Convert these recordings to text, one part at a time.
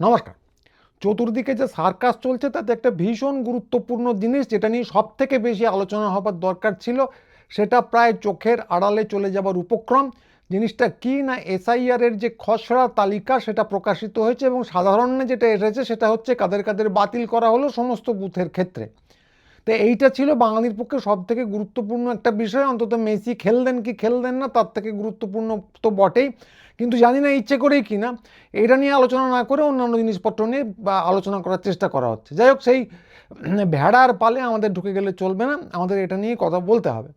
নমস্কার। চতুর্দিকে যে সার্কাস চলছে, তাতে একটা ভীষণ গুরুত্বপূর্ণ জিনিস যেটা নিয়ে সব থেকে বেশি আলোচনা হবার দরকার ছিল, সেটা প্রায় চোখের আড়ালে চলে যাবার উপক্রম। জিনিসটা কি না এসআইআর এর যে খসড়া তালিকা, সেটা প্রকাশিত হয়েছে এবং সাধারণে যেটা এসেছে, সেটা হচ্ছে কাদের কাদের বাতিল করা হলো সমস্ত বুথের ক্ষেত্রে। তো এইটা ছিল বাঙালির পক্ষে সব থেকে গুরুত্বপূর্ণ একটা বিষয়। অন্তত মেসি খেললেন কি খেললেন না, তার থেকে গুরুত্বপূর্ণ তো বটেই। কিন্তু জানি না ইচ্ছে করেই কি না। এটা নিয়ে আলোচনা না করে অন্যান্য জিনিসপত্র নিয়ে বা আলোচনা করার চেষ্টা করা হচ্ছে। যাই হোক, সেই ভেড়ার পালে আমাদের ঢুকে গেলে চলবে না। আমাদের এটা নিয়ে কথা বলতে হবে।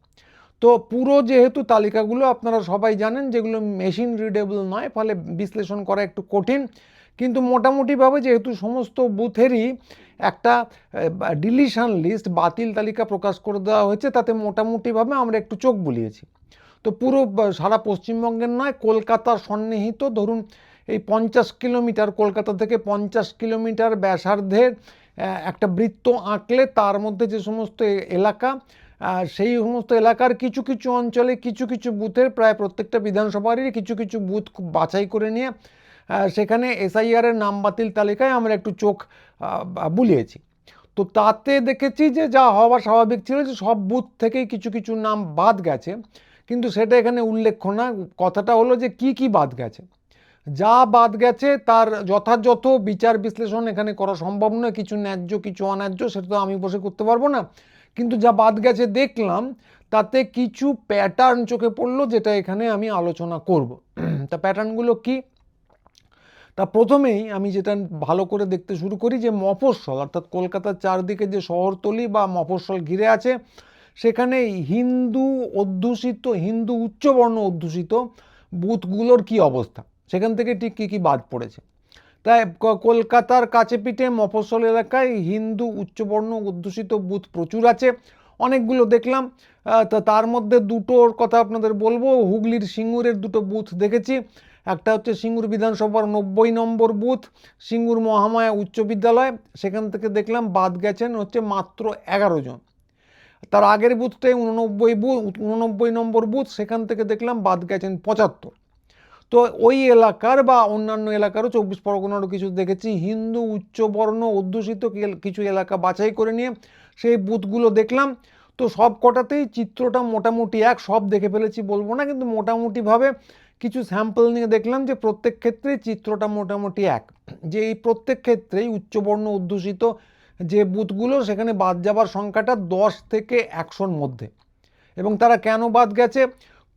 তো পুরো যেহেতু তালিকাগুলো আপনারা সবাই জানেন, যেগুলো মেশিন রিডেবল নয়, ফলে বিশ্লেষণ করা একটু কঠিন। কিন্তু মোটামুটিভাবে যেহেতু সমস্ত বুথেরই একটা ডিলিশন লিস্ট বাতিল তালিকা প্রকাশ করে দেওয়া হয়েছে, তাতে মোটামুটিভাবে আমরা একটু চোখ বুলিয়েছি। তো পুরো সারা পশ্চিমবঙ্গের নয়, কলকাতার সন্নিহিত ধরুন এই পঞ্চাশ কিলোমিটার, কলকাতা থেকে পঞ্চাশ কিলোমিটার ব্যাসার্ধের একটা বৃত্ত আঁকলে তার মধ্যে যে সমস্ত এলাকা সেই সমস্ত এলাকার কিছু কিছু অঞ্চলে কিছু কিছু বুথের প্রায় প্রত্যেকটা বিধানসভারই কিছু কিছু বুথ বাছাই করে নিয়ে সেখানে এসআইআর এর নাম বাতিল তালিকায় আমরা একটু চোখ বুলিয়েছি। তো তাতে দেখেছি যে যা হওয়া স্বাভাবিক ছিল যে সব বুথ থেকেই কিছু কিছু নাম বাদ গেছে। কিন্তু সেটা এখানে উল্লেখ্য না। কথাটা হলো যে কি কি বাদ গেছে? যা বাদ গেছে তার যথাযথ বিচার বিশ্লেষণ এখানে করা সম্ভব নয়। কিছু ন্যায্য, কিছু অন্যায্য সেটা তো আমি বসে করতে পারব না। কিন্তু যা বাদ গেছে দেখলাম, তাতে কিছু প্যাটার্ন চোখে পড়ল যেটা এখানে আমি আলোচনা করব। তা প্যাটার্নগুলো কি? তা প্রথমেই আমি যেটা ভালো করে দেখতে শুরু করি যে মফস্বল, অর্থাৎ কলকাতার চারদিকে যে শহরতলি বা মফস্বল ঘিরে আছে সেখানে হিন্দু অধ্যুষিত, হিন্দু উচ্চবর্ণ অধ্যুষিত বুথগুলোর কি অবস্থা? সেখান থেকে ঠিক কী কী বাদ পড়েছে? তাই কলকাতার কাছে পিঠে মফস্বল এলাকায় হিন্দু উচ্চবর্ণ অধ্যুষিত বুথ প্রচুর আছে। অনেকগুলো দেখলাম। তা তার মধ্যে দুটোর কথা আপনাদের বলব। হুগলির সিঙ্গুরের দুটো বুথ দেখেছি। একটা হচ্ছে সিঙ্গুর বিধানসভার নব্বই নম্বর বুথ, সিঙ্গুর মহামায়া উচ্চ বিদ্যালয়। সেখান থেকে দেখলাম বাদ গেছেন হচ্ছে মাত্র এগারো জন। তার আগের বুথটাই উননব্বই বুথ, উননব্বই নম্বর বুথ, সেখান থেকে দেখলাম বাদ গেছেন পঁচাত্তর। তো ওই এলাকার বা অন্যান্য এলাকারও চব্বিশ পরগনারও কিছু দেখেছি, হিন্দু উচ্চবর্ণ অধ্যুষিত কিছু এলাকা বাছাই করে নিয়ে সেই বুথগুলো দেখলাম। তো সব কটাতেই চিত্রটা মোটামুটি এক, সব দেখে ফেলেছি বলব না, কিন্তু মোটামুটিভাবে কিছু স্যাম্পল নিয়ে দেখলাম যে প্রত্যেক ক্ষেত্রেই চিত্রটা মোটামুটি এক। যে এই প্রত্যেক ক্ষেত্রেই উচ্চবর্ণ অধ্যুষিত যে বুথগুলো সেখানে বাদ যাবার সংখ্যাটা দশ থেকে একশোর মধ্যে। এবং তারা কেন বাদ গেছে?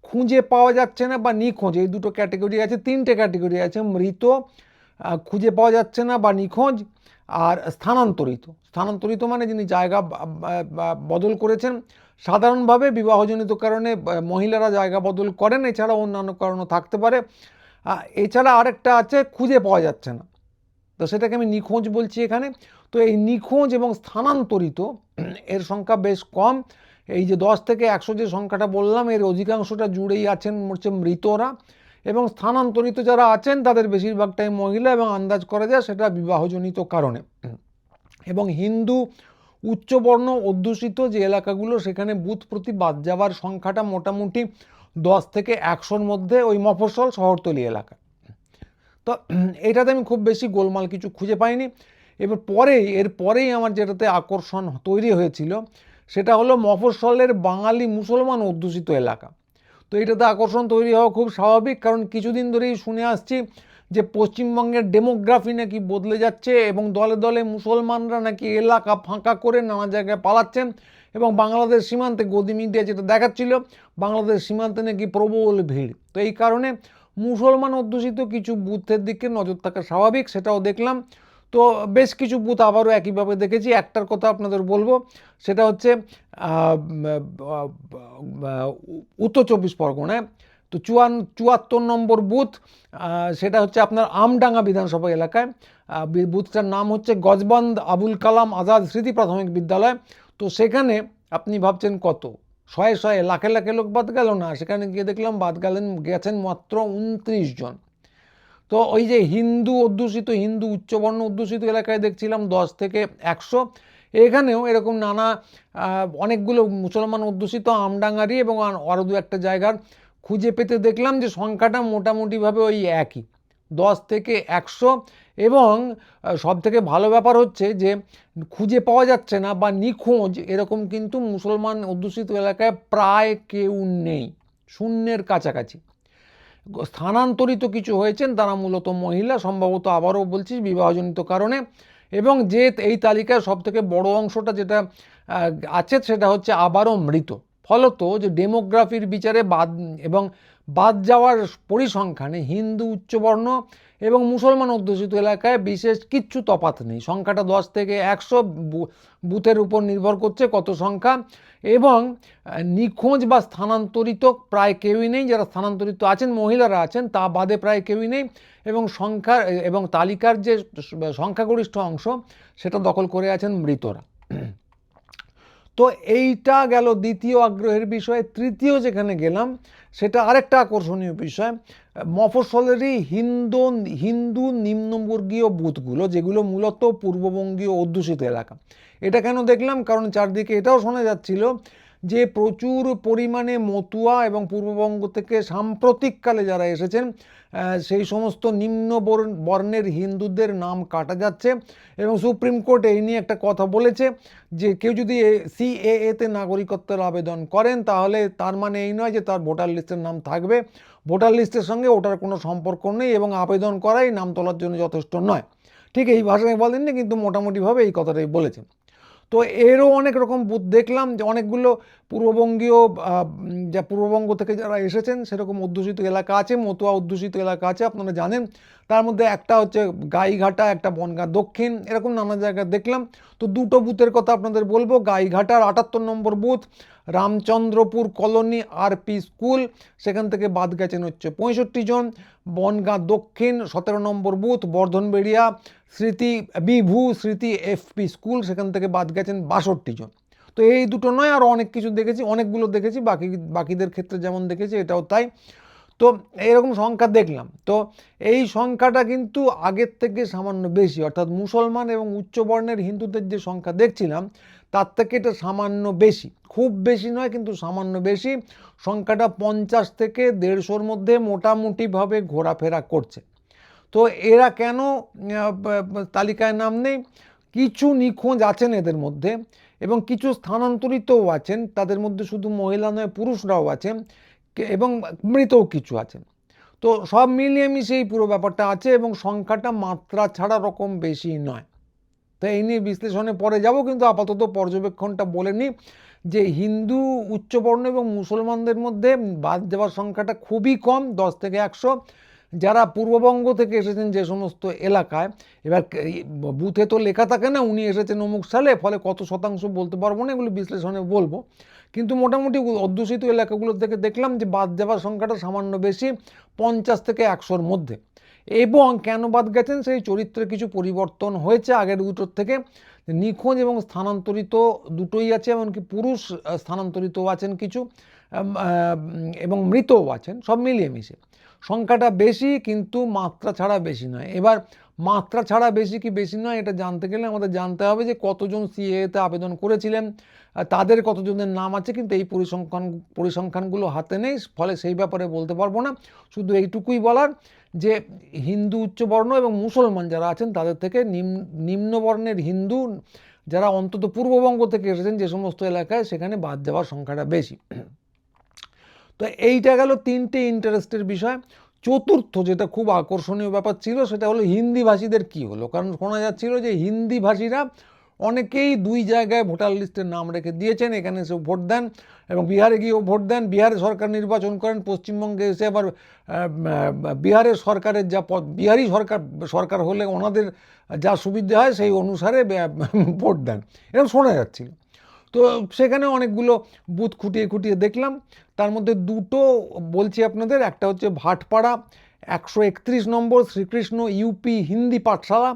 খুঁজে পাওয়া যাচ্ছে না বা নিখোঁজ। এই দুটো ক্যাটেগরি আছে, তিনটে ক্যাটেগরি আছে, মৃত খুঁজে পাওয়া যাচ্ছে না বা নিখোঁজ আর স্থানান্তরিত। স্থানান্তরিত মানে যিনি জায়গা বদল করেছেন, সাধারণভাবে বিবাহজনিত কারণে মহিলারা জায়গা বদল করেন এছাড়া অন্যান্য কারণও থাকতে পারে। এছাড়া আরেকটা আছে, খুঁজে পাওয়া যাচ্ছে না। তো সেটাকে আমি নিখোঁজ বলছি এখানে। তো এই নিখোঁজ এবং স্থানান্তরিত এর সংখ্যা বেশ কম। এই যে দশ থেকে একশো যে সংখ্যাটা বললাম, এর অধিকাংশটা জুড়েই আছেন হচ্ছে মৃতরা এবং স্থানান্তরিত যারা আছেন, তাদের বেশিরভাগটাই মহিলা এবং আন্দাজ করা যায় সেটা বিবাহজনিত কারণে। এবং হিন্দু উচ্চবর্ণ অধ্যুষিত যে এলাকাগুলো, সেখানে বুথ প্রতি বাদ যাওয়ার সংখ্যাটা মোটামুটি দশ থেকে একশোর মধ্যে ওই মফস্বল শহরতলি এলাকা তো এটাতে আমি খুব বেশি গোলমাল কিছু খুঁজে পাইনি। এবার পরেই, এর পরেই আমার যেটাতে আকর্ষণ তৈরি হয়েছিল, সেটা হলো মফস্বলের বাঙালি মুসলমান অধ্যুষিত এলাকা। তো এটাতে আকর্ষণ তৈরি হওয়া খুব স্বাভাবিক, কারণ কিছুদিন ধরেই শুনে আসছি যে পশ্চিমবঙ্গের ডেমোগ্রাফি নাকি বদলে যাচ্ছে এবং দলে দলে মুসলমানরা নাকি এলাকা ফাঁকা করে নানা জায়গায় পালাচ্ছেন এবং বাংলাদেশ সীমান্তে গদি মিডিয়া যেটা দেখাচ্ছিল, বাংলাদেশ সীমান্তে নাকি প্রবল ভিড়। তো এই কারণে মুসলমান অধ্যুষিত কিছু বুথের দিকে নজর থাকা স্বাভাবিক, সেটাও দেখলাম। তো বেশ কিছু বুথ আবারও একইভাবে দেখেছি। একটার কথা আপনাদের বলব, সেটা হচ্ছে উত্তর চব্বিশ পরগনায় তো চুয়ান, চুয়াত্তর নম্বর বুথ সেটা হচ্ছে আপনার আমডাঙ্গা বিধানসভা এলাকায়। বুথটার নাম হচ্ছে গজবন্দ আবুল কালাম আজাদ স্মৃতি প্রাথমিক বিদ্যালয়। তো সেখানে আপনি ভাবছেন কত? শয়ে শয়ে, লাখে লাখে লোক বাদ গেল না। সেখানে গিয়ে দেখলাম বাদ গেলেন, গেছেন মাত্র উনত্রিশ জন। তো ওই যে হিন্দু অধ্যুষিত, হিন্দু উচ্চবর্ণ অধ্যুষিত এলাকায় দেখছিলাম দশ থেকে একশো। এখানেও এরকম নানা অনেকগুলো মুসলমান অধ্যুষিত আমডাঙ্গারি এবং আর- দু একটা জায়গার খুঁজে পেতে দেখলাম যে সংখ্যাটা মোটামুটিভাবে ওই একই। দশ থেকে একশো এবং সব থেকে ভালো ব্যাপার হচ্ছে যে খুঁজে পাওয়া যাচ্ছে না বা নিখোঁজ এরকম কিন্তু মুসলমান অধ্যুষিত এলাকায় প্রায় কেউ নেই, শূন্যের কাছাকাছি। স্থানান্তরিত কিছু হয়েছেন তারা মূলত মহিলা, সম্ভবত আবারও বলছি বিবাহজনিত কারণে এবং যে এই তালিকায় সব থেকে বড় অংশটা যেটা আছে সেটা হচ্ছে আবারও মৃত। ফলত যে ডেমোগ্রাফির বিচারে বাদ এবং বাদ যাওয়ার পরিসংখ্যানে হিন্দু, উচ্চবর্ণ এবং মুসলমান অধ্যুষিত এলাকায় বিশেষ কিচ্ছু তফাৎ নেই। সংখ্যাটা দশ থেকে একশো বুথের উপর নির্ভর করছে কত সংখ্যা এবং নিখোঁজ বা স্থানান্তরিত প্রায় কেউই নেই। যারা স্থানান্তরিত আছেন, মহিলারা আছেন, তা বাদে প্রায় কেউই নেই এবং সংখ্যা, এবং তালিকার যে সংখ্যাগরিষ্ঠ অংশ, সেটা দখল করে আছেন মৃতরা। তো এইটা গেল দ্বিতীয় আগ্রহের বিষয়ে। তৃতীয় যেখানে গেলাম সেটা আরেকটা আকর্ষণীয় বিষয়, মফস্বলেরই হিন্দু হিন্দু নিম্নবর্গীয় বুথগুলো, যেগুলো মূলত পূর্ববঙ্গীয় অধ্যুষিত এলাকা। এটা কেন দেখলাম? কারণ চারদিকে এটাও শোনা যাচ্ছিল যে প্রচুর পরিমাণে মতুয়া এবং পূর্ববঙ্গ থেকে সাম্প্রতিককালে যারা এসেছেন সেই সমস্ত নিম্ন বর্ণ- বর্ণের হিন্দুদের নাম কাটা যাচ্ছে এবং সুপ্রিম কোর্ট এই নিয়ে একটা কথা বলেছে যে কেউ যদি সিএএতে নাগরিকত্বের আবেদন করেন, তাহলে তার মানে এই নয় যে তার ভোটার লিস্টের নাম থাকবে। ভোটার লিস্টের সঙ্গে ওটার কোনো সম্পর্ক নেই এবং আবেদন করাই নাম তোলার জন্য যথেষ্ট নয়। ঠিক এই ভাষায় বলেননি, কিন্তু মোটামুটিভাবে এই কথাটাই বলেছেন। তো এরও অনেক রকম বুথ দেখলাম যে অনেকগুলো পূর্ববঙ্গীয় যা পূর্ববঙ্গ থেকে যারা এসেছেন, সেরকম অধ্যুষিত এলাকা আছে, মতুয়া অধ্যুষিত এলাকা আছে, আপনারা জানেন। তার মধ্যে একটা হচ্ছে গাইঘাটা, একটা বনগাঁ দক্ষিণ, এরকম নানা জায়গায় দেখলাম। তো দুটো বুথের কথা আপনাদের বলব, গাইঘাটার আটাত্তর number booth, Ramchandrapur colony RP school, সেখান থেকে বাদ গেছেন হচ্ছে পঁয়ষট্টি জন। বনগাঁ দক্ষিণ, সতেরো নম্বর বুথ, বর্ধনবেড়িয়া স্মৃতি, বিভু স্মৃতি এফপি স্কুল, সেখান থেকে বাদ গেছেন বাষট্টি জন। তো এই দুটো নয় আরও অনেক কিছু দেখেছি, অনেকগুলো দেখেছি, বাকি, বাকিদের ক্ষেত্রে যেমন দেখেছি, এটাও তাই। তো এরকম সংখ্যা দেখলাম। তো এই সংখ্যাটা কিন্তু আগের থেকে সামান্য বেশি, অর্থাৎ মুসলমান এবং উচ্চবর্ণের হিন্দুদের যে সংখ্যা দেখছিলাম, তার থেকে এটা সামান্য বেশি। খুব বেশি নয়, কিন্তু সামান্য বেশি। সংখ্যাটা পঞ্চাশ থেকে দেড়শোর মধ্যে মোটামুটিভাবে ঘোরাফেরা করছে। তো এরা কেন তালিকায় নাম নেই? কিছু নিখোঁজ আছেন এদের মধ্যে এবং কিছু স্থানান্তরিতও আছেন। তাদের মধ্যে শুধু মহিলা নয়, পুরুষরাও আছেন এবং মৃতও কিছু আছেন। তো সব মিলিয়ে মিশিয়ে পুরো ব্যাপারটা আছে এবং সংখ্যাটা মাত্রা ছাড়া রকম বেশি নয়। তো এই নিয়ে বিশ্লেষণে পরে যাব, কিন্তু আপাতত পর্যবেক্ষণটা বলে নিই যে হিন্দু, উচ্চবর্ণ এবং মুসলমানদের মধ্যে বাদ যাওয়ার সংখ্যাটা খুবই কম, দশ থেকে একশো। যারা পূর্ববঙ্গ থেকে এসেছেন যে সমস্ত এলাকায়, এবার বুথে তো লেখা থাকে না, উনি এসেছেন অমুক সালে, ফলে কত শতাংশ বলতে পারব না, এগুলো বিশ্লেষণে বলব। কিন্তু মোটামুটি অধ্যুষিত এলাকাগুলো থেকে দেখলাম যে বাদ যাওয়ার সংখ্যাটা সামান্য বেশি, পঞ্চাশ থেকে একশোর মধ্যে। এবং কেন বাদ গেছেন, সেই চরিত্রে কিছু পরিবর্তন হয়েছে আগের দুটোর থেকে। নিখোঁজ এবং স্থানান্তরিত দুটোই আছে এমনকি পুরুষ আহ, স্থানান্তরিতও আছেন কিছু এবং মৃতও আছেন সব মিলিয়ে মিশে। সংখ্যাটা বেশি কিন্তু মাত্রা ছাড়া বেশি নয়। এবার মাত্রা ছাড়া বেশি কি বেশি নয় এটা জানতে গেলে আমাদের জানতে হবে যে কতজন সিএতে আবেদন করেছিলেন তাদের কতজনের নাম আছে কিন্তু এই পরিসংখ্যান পরিসংখ্যানগুলো হাতে নেই ফলে সেই ব্যাপারে বলতে পারব না। শুধু এইটুকুই বলার যে হিন্দু উচ্চবর্ণ এবং মুসলমান যারা আছেন, তাদের থেকে নিম্ন নিম্নবর্ণের হিন্দু যারা অন্তত পূর্ববঙ্গ থেকে এসেছেন যে সমস্ত এলাকায়, সেখানে বাদ যাওয়ার সংখ্যাটা বেশি। তো এইটা গেল তিনটে ইন্টারেস্টের বিষয়। চতুর্থ যেটা খুব আকর্ষণীয় ব্যাপার ছিল, সেটা হলো হিন্দি ভাষীদের কি হলো? কারণ শোনা যাচ্ছিল যে হিন্দি ভাষীরা অনেকেই দুই জায়গায় ভোটার লিস্টের নাম রেখে দিয়েছেন, এখানে এসে ভোট দেন এবং বিহারে গিয়েও ভোট দেন। বিহারে সরকার নির্বাচন করেন, পশ্চিমবঙ্গে এসে আবার বিহারের সরকারের যা পদ, বিহারি সরকার সরকার হলে ওনাদের যা সুবিধা হয় সেই অনুসারে ভোট দেন। এরকম শোনা যাচ্ছিল। তো সেখানে অনেকগুলো বুথ খুঁটিয়ে খুঁটিয়ে দেখলাম। তার মধ্যে দুটো বলছি আপনাদের, একটা হচ্ছে ভাটপাড়া, একশো একত্রিশ নম্বর, শ্রীকৃষ্ণ ইউপি হিন্দি পাঠশালা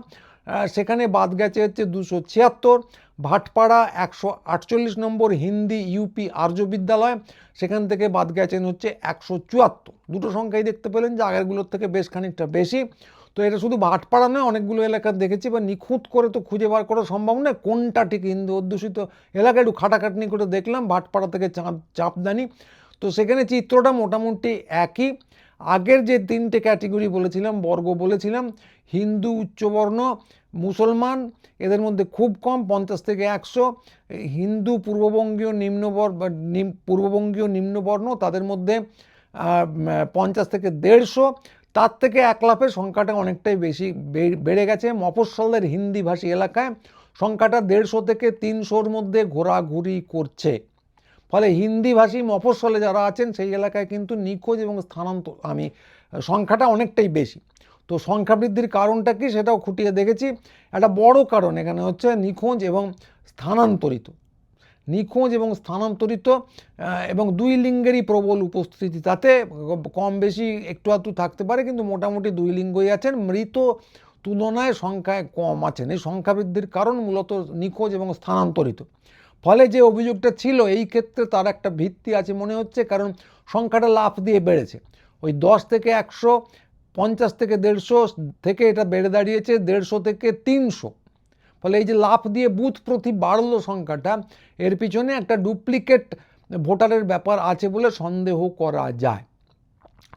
সেখানে বাদ গেছে হচ্ছে দুশো ছিয়াত্তর, ভাটপাড়া একশো আটচল্লিশ নম্বর হিন্দি ইউপি আর্য বিদ্যালয়, সেখান থেকে বাদ গেছেন হচ্ছে একশো চুয়াত্তর। দুটো সংখ্যাই দেখতে পেলেন যে আগেরগুলোর থেকে বেশ খানিকটা বেশি। তো এটা শুধু ভাটপাড়া নয়, অনেকগুলো এলাকা দেখেছি বা নিখুঁত করে তো খুঁজে বার করা সম্ভব নয়। কোনটা ঠিক হিন্দু অধ্যুষিত এলাকা একটু খাটাখাটনি করে দেখলাম, ভাটপাড়া থেকে চাপ চাপদানি। তো সেখানে চিত্রটা মোটামুটি একই। আগের যে তিনটে ক্যাটেগরি বলেছিলাম, বর্গ বলেছিলাম হিন্দু উচ্চবর্ণ, মুসলমান, এদের মধ্যে খুব কম, পঞ্চাশ থেকে একশো। হিন্দু পূর্ববঙ্গীয় নিম্নবর্ণ নিম- পূর্ববঙ্গীয় নিম্নবর্ণ, তাদের মধ্যে পঞ্চাশ থেকে দেড়শো। তার থেকে এক লাফে সংখ্যাটা অনেকটাই বেশি বেড়ে গেছে। মফস্বলের হিন্দিভাষী এলাকায় সংখ্যাটা দেড়শো থেকে তিনশোর মধ্যে ঘোরাঘুরি করছে। ফলে হিন্দিভাষী মফস্বলে যারা আছেন, সেই এলাকায় কিন্তু নিখোঁজ এবং স্থানান্তর আমি সংখ্যাটা অনেকটাই বেশি। তো সংখ্যা বৃদ্ধির কারণটা কি সেটাও খুঁটিয়ে দেখেছি। একটা বড় কারণ এখানে হচ্ছে নিখোঁজ এবং স্থানান্তরিত। নিখোঁজ এবং স্থানান্তরিত এবং দুই লিঙ্গেরই প্রবল উপস্থিতি তাতে কম বেশি একটু আধটু থাকতে পারে, কিন্তু মোটামুটি দুই লিঙ্গই আছেন। মৃত তুলনায় সংখ্যায় কম আছেন। এই সংখ্যা বৃদ্ধির কারণ মূলত নিখোঁজ এবং স্থানান্তরিত। ফলে যে অভিযোগটা ছিল, এই ক্ষেত্রে তার একটা ভিত্তি আছে মনে হচ্ছে, কারণ সংখ্যাটা লাফ দিয়ে বেড়েছে। ওই দশ থেকে একশো পঞ্চাশ থেকে দেড়শো থেকে এটা বেড়ে দাঁড়িয়েছে, দেড়শো থেকে তিনশো। ফলে এই যে লাফ দিয়ে বুথ প্রতি বাড়লো সংখ্যাটা, এর পিছনে একটা ডুপ্লিকেট ভোটারের ব্যাপার আছে বলে সন্দেহ করা যায়।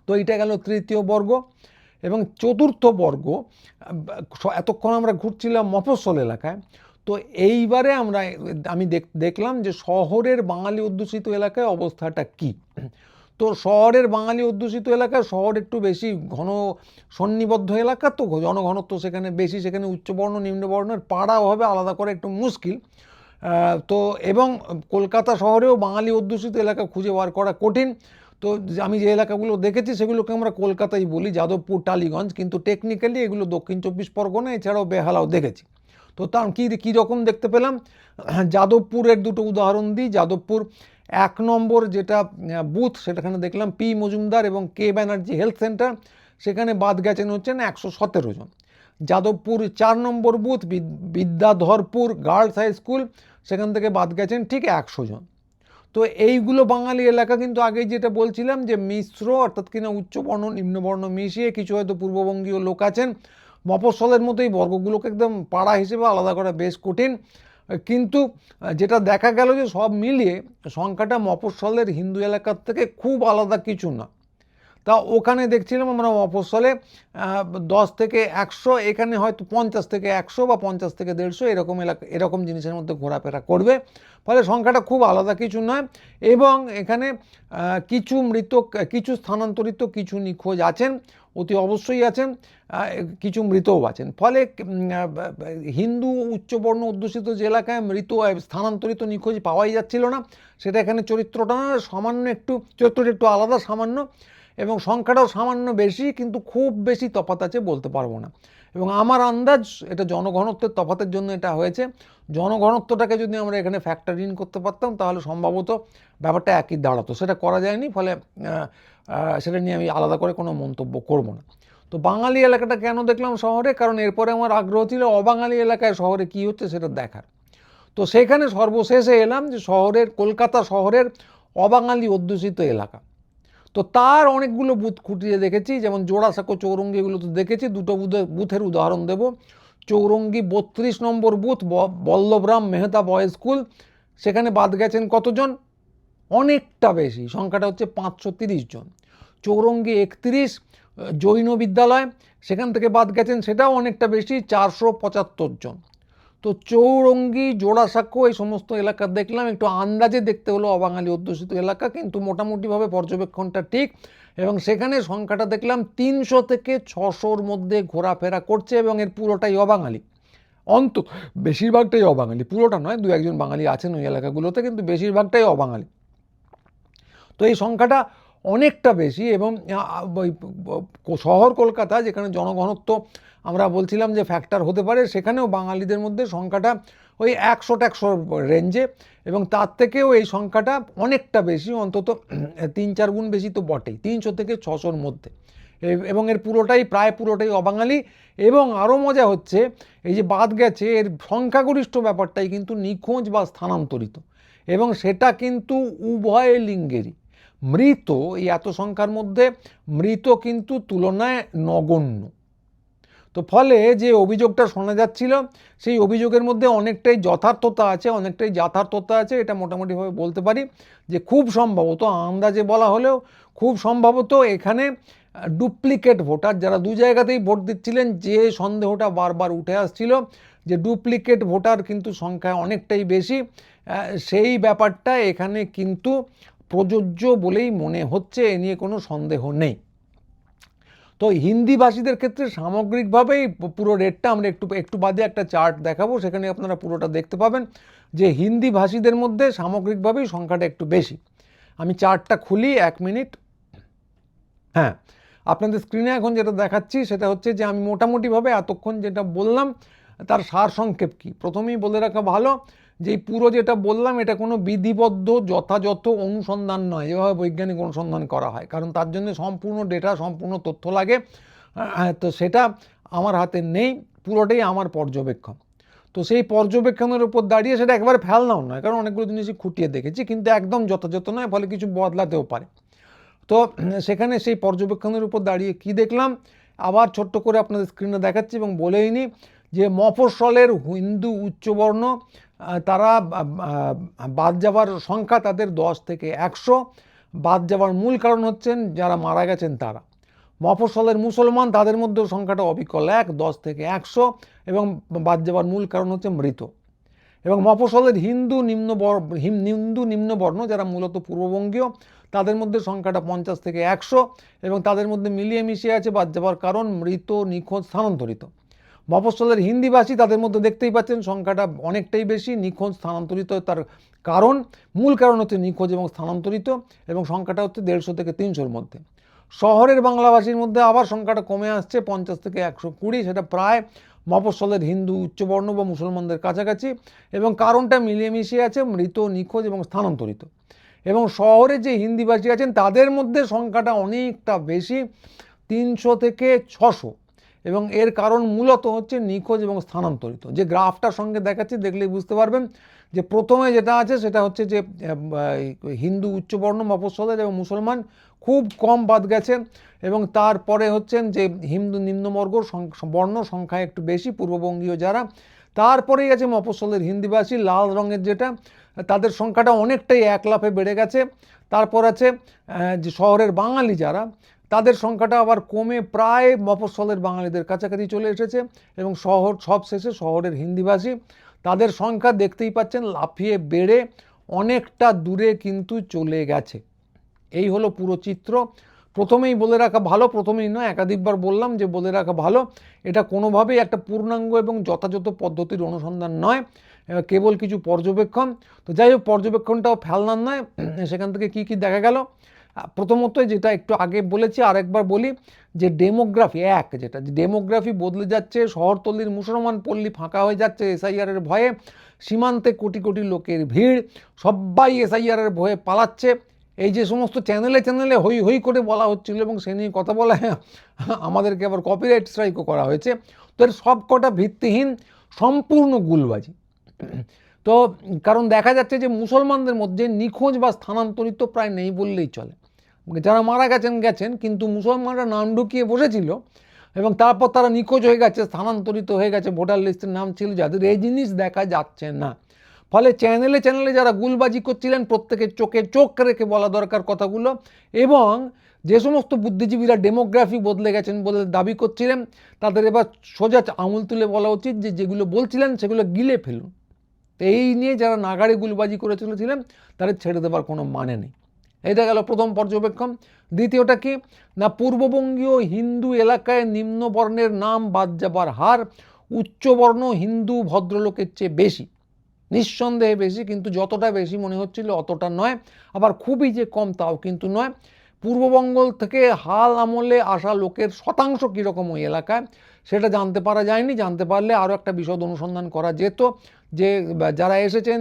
তো এটা গেল তৃতীয় বর্গ এবং চতুর্থ বর্গ। এতক্ষণ আমরা ঘুরছিলাম মফস্বল এলাকায়। তো এইবারে আমরা, আমি দেখ- দেখলাম যে শহরের বাঙালি অধ্যুষিত এলাকায় অবস্থাটা কি। তো শহরের বাঙালি অধ্যুষিত এলাকা, শহর একটু বেশি ঘন সন্নিবদ্ধ এলাকা, তো জনঘনত্ব সেখানে বেশি, সেখানে উচ্চবর্ণ, নিম্নবর্ণের পাড়া হবে, আলাদা করে একটু মুশকিল। তো এবং কলকাতা শহরেও বাঙালি অধ্যুষিত এলাকা খুঁজে বার করা কঠিন। তো আমি যে এলাকাগুলো দেখেছি, সেগুলোকে আমরা কলকাতাই বলি, যাদবপুর, টালিগঞ্জ। কিন্তু টেকনিক্যালি এগুলো দক্ষিণ চব্বিশ পরগনা, এছাড়াও বেহালাও দেখেছি। তো তার কী কী রকম দেখতে পেলাম? যাদবপুরের দুটো উদাহরণ দিই। যাদবপুর এক নম্বর যেটা বুথ, সেটাখানে দেখলাম পি মজুমদার এবং কে ব্যানার্জি হেলথ সেন্টার, সেখানে বাদ গেছেন হচ্ছেন একশো সতেরো জন। যাদবপুর চার নম্বর বুথ, বিদ- বিদ্যাধরপুর গার্লস হাই স্কুল, সেখান থেকে বাদ গেছেন ঠিক একশো জন। তো এইগুলো বাঙালি এলাকা কিন্তু আগেই যেটা বলছিলাম যে মিশ্র, অর্থাৎ কিনা উচ্চবর্ণ নিম্নবর্ণ মিশিয়ে কিছু হয়তো পূর্ববঙ্গীয় লোক আছেন, মফস্বলের মতোই বর্গগুলোকে একদম পাড়া হিসেবে আলাদা করা বেশ কঠিন। কিন্তু যেটা দেখা গেল যে সব মিলিয়ে সংখ্যাটা মফস্বলের হিন্দু এলাকার থেকে খুব আলাদা কিছু না। তা ওখানে দেখছিলাম আমরা মফস্বলে দশ থেকে একশো, এখানে হয়তো পঞ্চাশ থেকে একশো বা পঞ্চাশ থেকে দেড়শো এরকম এলাকা, এরকম জিনিসের মধ্যে ঘোরাফেরা করবে। ফলে সংখ্যাটা খুব আলাদা, কিছু নয়। এবং এখানে কিছু মৃত, কিছু স্থানান্তরিত কিছু নিখোঁজ আছেন, অতি অবশ্যই আছেন কিছু মৃতও আছেন। ফলে হিন্দু উচ্চবর্ণ অধ্যুষিত যে এলাকায় মৃত স্থানান্তরিত নিখোঁজ পাওয়াই যাচ্ছিল না, সেটা এখানে চরিত্রটা সামান্য একটু, চরিত্রটা একটু আলাদা, সামান্য। এবং সংখ্যাটাও সামান্য বেশি, কিন্তু খুব বেশি তফাত আছে বলতে পারব না। এবং আমার আন্দাজ, এটা জনঘনত্বের তফাতের জন্য এটা হয়েছে। জনঘনত্বটাকে যদি আমরা এখানে ফ্যাক্টর ইন করতে পারতাম, তাহলে সম্ভবত ব্যাপারটা একই দাঁড়াতো। সেটা করা যায়নি, ফলে সেটা নিয়ে আমি আলাদা করে কোনো মন্তব্য করব না। তো বাঙালি এলাকাটা কেন দেখলাম শহরে? কারণ এরপরে আমার আগ্রহ ছিল অবাঙালি এলাকায় শহরে কী হচ্ছে সেটা দেখার। তো সেখানে সর্বশেষে এলাম যে শহরের, কলকাতা শহরের অবাঙালি অধ্যুষিত এলাকা। তো তার অনেকগুলো বুথ খুঁটিয়ে দেখেছি, যেমন জোড়াসাঁকো চৌরঙ্গি এগুলো তো দেখেছি, দুটো বুথের বুথের উদাহরণ দেব। চৌরঙ্গি বত্রিশ number booth Ballabhram Mehta boys school, সেখানে বাদ গেছেন কতজন? অনেকটা বেশি, সংখ্যাটা হচ্ছে পাঁচশো তিরিশ জন। চৌরঙ্গি একত্রিশ, জৈন বিদ্যালয়, সেখান থেকে বাদ গেছেন সেটাও অনেকটা বেশি, চারশো পঁচাত্তর জন। তো চৌরঙ্গি, জোড়াসাঁকো এই সমস্ত এলাকা দেখলাম। একটু আন্দাজে দেখতে হলো অবাঙালি অধ্যুষিত এলাকা, কিন্তু মোটামুটিভাবে পর্যবেক্ষণটা ঠিক। এবং সেখানে সংখ্যাটা দেখলাম তিনশো থেকে ছশোর মধ্যে ঘোরাফেরা করছে এবং এর পুরোটাই অবাঙালি। অন্ত, বেশিরভাগটাই অবাঙালি। পুরোটা নয় দু একজন বাঙালি আছেন ওই এলাকাগুলোতে, কিন্তু বেশিরভাগটাই অবাঙালি। তো এই সংখ্যাটা অনেকটা বেশি এবং শহর কলকাতা যেখানে জনঘনত্ব আমরা বলছিলাম যে ফ্যাক্টর হতে পারে, সেখানেও বাঙালিদের মধ্যে সংখ্যাটা ওই একশো একশোর রেঞ্জে এবং তার থেকেও এই সংখ্যাটা অনেকটা বেশি, অন্তত তিন চার গুণ বেশি তো বটেই, তিনশো থেকে ছশোর মধ্যে। এবং এর পুরোটাই, প্রায় পুরোটাই অবাঙালি এবং আরও মজা হচ্ছে, এই যে বাদ গেছে, এর সংখ্যাগরিষ্ঠ ব্যাপারটাই কিন্তু নিখোঁজ বা স্থানান্তরিত এবং সেটা কিন্তু উভয় লিঙ্গেরই। মৃত, এই এত সংখ্যার মধ্যে মৃত কিন্তু তুলনায় নগণ্য। তো ফলে যে অভিযোগটা শোনা যাচ্ছিল, সেই অভিযোগের মধ্যে অনেকটাই যথার্থতা আছে, অনেকটাই যথার্থতা আছে, এটা মোটামুটিভাবে বলতে পারি যে খুব সম্ভবত, আন্দাজে বলা হলেও খুব সম্ভবত এখানে ডুপ্লিকেট ভোটার, যারা দু জায়গাতেই ভোট দিচ্ছিলেন, যে সন্দেহটা বারবার উঠে আসছিল যে ডুপ্লিকেট ভোটার কিন্তু সংখ্যায় অনেকটাই বেশি সেই ব্যাপারটা এখানে কিন্তু প্রযোজ্য বলেই মনে হচ্ছে, এ নিয়ে কোনো সন্দেহ নেই। তো হিন্দিভাষীদের ক্ষেত্রে সামগ্রিকভাবেই পুরো রেটটা আমরা একটু একটু বাদে একটা চার্ট দেখাবো, সেখানে আপনারা পুরোটা দেখতে পাবেন যে হিন্দি ভাষীদের মধ্যে সামগ্রিকভাবেই সংখ্যাটা একটু বেশি। আমি চার্টটা খুলি এক মিনিট। হ্যাঁ আপনাদের স্ক্রিনে এখন যেটা দেখাচ্ছি সেটা হচ্ছে যে আমি মোটামুটিভাবে এতক্ষণ যেটা বললাম, তার সারসংক্ষেপ কী? প্রথমেই বলে রাখা ভালো যে পুরো যেটা বললাম, এটা কোনো বিধিবদ্ধ, যথাযথ অনুসন্ধান নয়। যেভাবে বৈজ্ঞানিক অনুসন্ধান করা হয়। কারণ তার জন্য সম্পূর্ণ ডেটা সম্পূর্ণ তথ্য লাগে। তো সেটা আমার হাতে নেই। পুরোটাই আমার পর্যবেক্ষণ। তো সেই পর্যবেক্ষণের উপর দাঁড়িয়ে সেটা একবারে ফেলনাও নয়। কারণ অনেকগুলো জিনিসই খুঁটিয়ে দেখেছি, কিন্তু একদম যথাযথ নয়, ফলে কিছু বদলাতেও পারে। তো সেখানে সেই পর্যবেক্ষণের উপর দাঁড়িয়ে কি দেখলাম? আবার ছোট্ট করে আপনাদের স্ক্রিনে দেখাচ্ছি এবং বলেই নি যে মফস্বলের হিন্দু উচ্চবর্ণ তারা বাদ যাবার সংখ্যা তাদের দশ থেকে একশো। বাদ যাবার মূল কারণ হচ্ছেন যারা মারা গেছেন তারা। মফস্বলের মুসলমান তাদের মধ্যেও সংখ্যাটা অবিকল এক, দশ থেকে একশো এবং বাদ যাবার মূল কারণ হচ্ছে মৃত। এবং মফস্বলের হিন্দু নিম্ন হিন্দু নিম্নবর্ণ যারা মূলত পূর্ববঙ্গীয়, তাদের মধ্যে সংখ্যাটা পঞ্চাশ থেকে একশো এবং তাদের মধ্যে মিলিয়ে মিশিয়ে আছে বাদ যাবার কারণ মৃত, নিখোঁজ, স্থানান্তরিত। মফস্বলের হিন্দিভাষী তাদের মধ্যে দেখতেই পাচ্ছেন, সংখ্যাটা অনেকটাই বেশি, নিখোঁজ, স্থানান্তরিত তার কারণ, মূল কারণ হচ্ছে নিখোঁজ এবং স্থানান্তরিত এবং সংখ্যাটা হচ্ছে দেড়শো থেকে তিনশোর মধ্যে। শহরের বাংলাভাষীর মধ্যে আবার সংখ্যাটা কমে আসছে, পঞ্চাশ থেকে একশো কুড়ি, সেটা প্রায় মফস্বলের হিন্দু, উচ্চবর্ণ বা মুসলমানদের কাছাকাছি এবং কারণটা মিলিয়ে মিশিয়ে আছে মৃত, নিখোঁজ এবং স্থানান্তরিত। এবং শহরে যে হিন্দিভাষী আছেন, তাদের মধ্যে সংখ্যাটা অনেকটা বেশি, তিনশো থেকে ছশো। এবং এর কারণ মূলত হচ্ছে নিখোঁজ এবং স্থানান্তরিত। যে গ্রাফটার সঙ্গে দেখাচ্ছি, দেখলেই বুঝতে পারবেন যে প্রথমে যেটা আছে, সেটা হচ্ছে যে হিন্দু উচ্চবর্ণ মফস্বলের এবং মুসলমান খুব কম বাদ গেছে এবং তারপরে হচ্ছেন যে হিন্দু নিম্নবর্গ বর্ণ সংখ্যা একটু বেশি, পূর্ববঙ্গীয় যারা, তারপরেই আছে মফস্বলের হিন্দিভাষী, লাল রঙের যেটা, তাদের সংখ্যাটা অনেকটাই এক লাফে বেড়ে গেছে। তারপর আছে যে শহরের বাঙালি যারা তাদের সংখ্যাটা আবার কমে প্রায় মফস্বলের বাঙালিদের কাছাকাছি চলে এসেছে এবং শহর সব শেষে শহরের হিন্দিভাষী। তাদের সংখ্যা দেখতেই পাচ্ছেন লাফিয়ে বেড়ে অনেকটা দূরে কিন্তু চলে গেছে। এই হলো পুরো চিত্র। প্রথমেই বলে রাখা ভালো, প্রথমেই নয়, একাধিকবার বললাম যে বলে রাখা ভালো। এটা কোনোভাবেই একটা পূর্ণাঙ্গ এবং যথাযথ পদ্ধতির অনুসন্ধান নয় কেবল কিছু পর্যবেক্ষণ। তো যাই হোক, পর্যবেক্ষণটাও ফেলনার নয়। সেখান থেকে কি কি দেখা গেল? প্রথমত যেটা একটু আগে বলেছি, আরেকবার বলি যে ডেমোগ্রাফি, এক যেটা, যে ডেমোগ্রাফি বদলে যাচ্ছে, শহরতলির মুসলমান পল্লী ফাঁকা হয়ে যাচ্ছে এসআইআরের ভয়ে, সীমান্তে কোটি কোটি লোকের ভিড়, সবাই এসআইআরের ভয়ে পালাচ্ছে। এই যে সমস্ত চ্যানেলে চ্যানেলে হই হই করে বলা হচ্ছিল এবং সে নিয়ে কথা বলা আমাদেরকে আবার কপিরাইট স্ট্রাইকও করা হয়েছে। তো এর সব কটা ভিত্তিহীন সম্পূর্ণ গুলবাজি। তো কারণ দেখা যাচ্ছে যে মুসলমানদের মধ্যে নিখোঁজ বা স্থানান্তরিত প্রায় নেই বললেই চলে। যারা মারা গেছেন গেছেন, কিন্তু মুসলমানরা নাম ঢুকিয়ে বসেছিল এবং তারপর তারা নিখোঁজ হয়ে গেছে, স্থানান্তরিত হয়ে গেছে, ভোটার লিস্টের নাম ছিল যাদের। এই জিনিস দেখা যাচ্ছে না। ফলে চ্যানেলে চ্যানেলে যারা গুলবাজি করছিলেন, প্রত্যেকের চোখে চোখ রেখে বলা দরকার কথাগুলো এবং যে সমস্ত বুদ্ধিজীবীরা ডেমোগ্রাফি বদলে গেছেন বলে দাবি করছিলেন, তাদের এবার সোজা আঙুল তুলে বলা উচিত যে, যেগুলো বলছিলেন সেগুলো গিলে ফেলুন। এই নিয়ে যারা নাগাড়ে গুলবাজি করে চলেছিলেন, তাদের ছেড়ে দেবার কোনো মানে নেই। এটা গেল প্রথম পর্যবেক্ষণ। দ্বিতীয়টা কি? না, পূর্ববঙ্গীয় হিন্দু এলাকায় নিম্নবর্ণের নাম বাদ যাবার হার উচ্চবর্ণ হিন্দু ভদ্রলোকের চেয়ে বেশি। নিঃসন্দেহে বেশি, কিন্তু যতটা বেশি মনে হচ্ছিল অতটা নয়। আবার খুবই যে কম, তাও কিন্তু নয়। পূর্ববঙ্গ থেকে হাল আমলে আসা লোকের শতাংশ কীরকম ওই এলাকায়? সেটা জানতে পারা যায়নি, জানতে পারলে আরও একটা বিশদ অনুসন্ধান করা যেত। যে যারা এসেছেন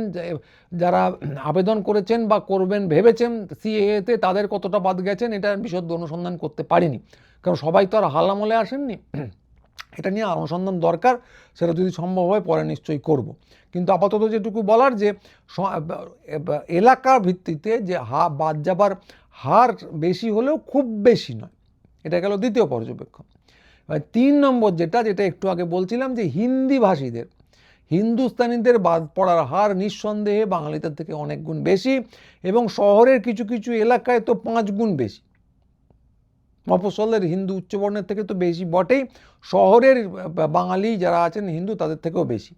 যারা আবেদন করেছেন বা করবেন ভেবেছেন সিএতে তাদের কতটা বাদ গেছেন, এটা বিশদ অনুসন্ধান করতে পারিনি। কারণ সবাই তো আর হাল আমলে আসেননি। এটা নিয়ে অনুসন্ধান দরকার, সেটা যদি সম্ভব হয় পরে নিশ্চয়ই করব। কিন্তু আপাতত যেটুকু বলার যে এলাকার ভিত্তিতে যে, হা, বাদ যাবার হার বেশি হলেও খুব বেশি নয়। এটা গেল দ্বিতীয় পর্যবেক্ষণ। তিন নম্বর যেটা যেটা একটু আগে বলছিলাম যে হিন্দি ভাষীদের, হিন্দুস্তানিদের বাদ পড়ার হার নিঃসন্দেহে বাঙালিদের থেকে অনেক গুণ বেশি এবং শহরের কিছু কিছু এলাকায় তো পাঁচ গুণ বেশি। মফস্বলের হিন্দু উচ্চবর্ণের থেকে তো বেশি বটেই, শহরের বাঙালি যারা আছেন হিন্দু তাদের থেকেও বেশি।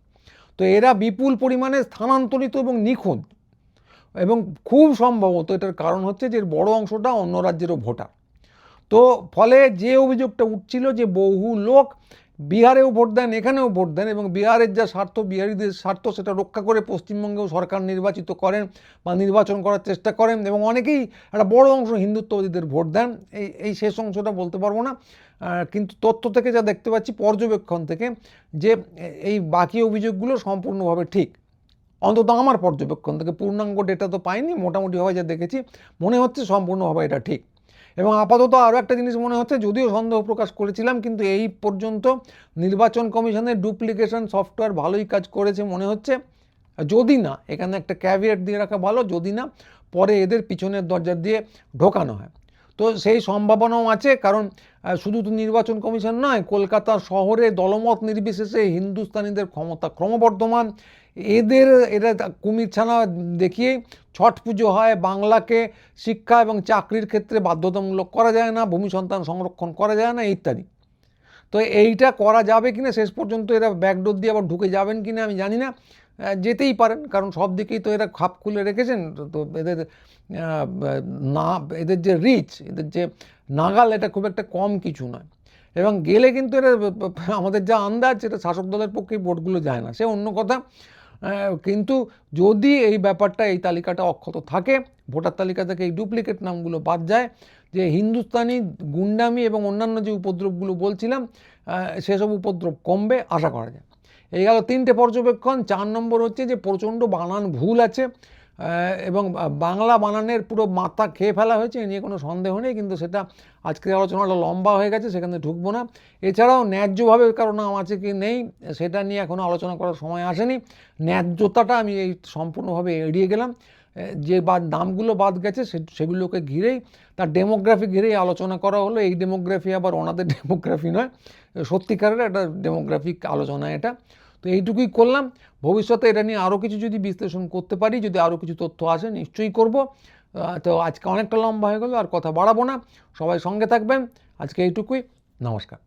তো এরা বিপুল পরিমাণে স্থানান্তরিত এবং নিখুঁত এবং খুব সম্ভবত এটার কারণ হচ্ছে যে বড় অংশটা অন্য রাজ্যেরও ভোটার। তো ফলে যে অভিযোগটা উঠছিল যে বহু লোক বিহারেও ভোট দেন, এখানেও ভোট দেন এবং বিহারের যা স্বার্থ, বিহারিদের স্বার্থ সেটা রক্ষা করে পশ্চিমবঙ্গেও সরকার নির্বাচিত করেন বা নির্বাচন করার চেষ্টা করেন এবং অনেকেই একটা বড় অংশ হিন্দুত্ববাদীদের ভোট দেন। এই এই শেষ অংশটা বলতে পারব না। কিন্তু তথ্য থেকে যা দেখতে পাচ্ছি পর্যবেক্ষণ থেকে যে এই বাকি অভিযোগগুলো সম্পূর্ণভাবে ঠিক। অন্তত আমার পর্যবেক্ষণ থেকে, পূর্ণাঙ্গ ডেটা তো পাইনি, মোটামুটিভাবে যা দেখেছি, মনে হচ্ছে সম্পূর্ণভাবে এটা ঠিক। এবং আপাতত আরও একটা জিনিস মনে হচ্ছে, যদিও সন্দেহ প্রকাশ করেছিলাম, কিন্তু এই পর্যন্ত নির্বাচন কমিশনের ডুপ্লিকেশন সফটওয়্যার ভালোই কাজ করেছে মনে হচ্ছে। যদি না, এখানে একটা ক্যাভিয়েট দিয়ে রাখা ভালো, যদি না, পরে এদের পিছনের দরজা দিয়ে ঢোকানো হয়। তো সেই সম্ভাবনাও আছে, কারণ শুধু তো নির্বাচন কমিশন নয়, কলকাতা শহরে দলমত নির্বিশেষে হিন্দুস্তানিদের ক্ষমতা ক্রমবর্ধমান এদের, এরা কুমির ছানা দেখিয়ে ছট পুজো হয়, বাংলাকে শিক্ষা এবং চাকরির ক্ষেত্রে বাধ্যতামূলক করা যায় না, ভূমি সন্তান সংরক্ষণ করা যায় না, ইত্যাদি। তো এইটা করা যাবে কি না শেষ পর্যন্ত এরা ব্যাকডোর দিয়ে আবার ঢুকে যাবেন কি না আমি জানি না। যেতেই পারেন, কারণ সব দিকেই তো এরা খাপ খুলে রেখেছেন। তো- এদের না, এদের যে রিচ এদের যে নাগাল, এটা খুব একটা কম কিছু নয়। এবং গেলে কিন্তু এটা আমাদের যা আন্দাজ এটা শাসক দলের পক্ষে ভোটগুলো যায় না। সে অন্য কথা। কিন্তু যদি এই ব্যাপারটা, এই তালিকাটা অক্ষত থাকে, ভোটার তালিকা থেকে এই ডুপ্লিকেট নামগুলো বাদ যায়, যে হিন্দুস্তানি, গুন্ডামি এবং অন্যান্য যে উপদ্রবগুলো বলছিলাম সেসব উপদ্রব কমবে, আশা করা যায়। এই গেল তিনটে পর্যবেক্ষণ, চার নম্বর হচ্ছে যে প্রচণ্ড বানান ভুল আছে। এবং বাংলা বানানের পুরো মাথা খেয়ে ফেলা হয়েছে, এ নিয়ে কোনো সন্দেহ নেই, কিন্তু সেটা আজকের আলোচনাটা লম্বা হয়ে গেছে, সেখানে ঢুকবো না। এছাড়াও ন্যায্যভাবে কারও নাম আছে কি নেই, সেটা নিয়ে এখনও আলোচনা করার সময় আসেনি। ন্যায্যতাটা আমি এই সম্পূর্ণভাবে এড়িয়ে গেলাম। যে বাদ নামগুলো বাদ গেছে সেগুলোকে ঘিরেই, তার ডেমোগ্রাফি ঘিরেই আলোচনা করা হলো। এই ডেমোগ্রাফি আবার ওনাদের ডেমোগ্রাফি নয়, সত্যিকারের একটা ডেমোগ্রাফিক আলোচনা এটা। তো এইটুকুই করলাম। ভবিষ্যতে এটা নিয়ে আরও কিছু যদি বিশ্লেষণ করতে পারি, যদি আরও কিছু তথ্য আসে, নিশ্চয়ই করব। তো আজকে অনেকটা লম্বা হয়ে গেল, আর কথা বাড়াবো না। সবাই সঙ্গে থাকবেন। আজকে এইটুকুই। নমস্কার।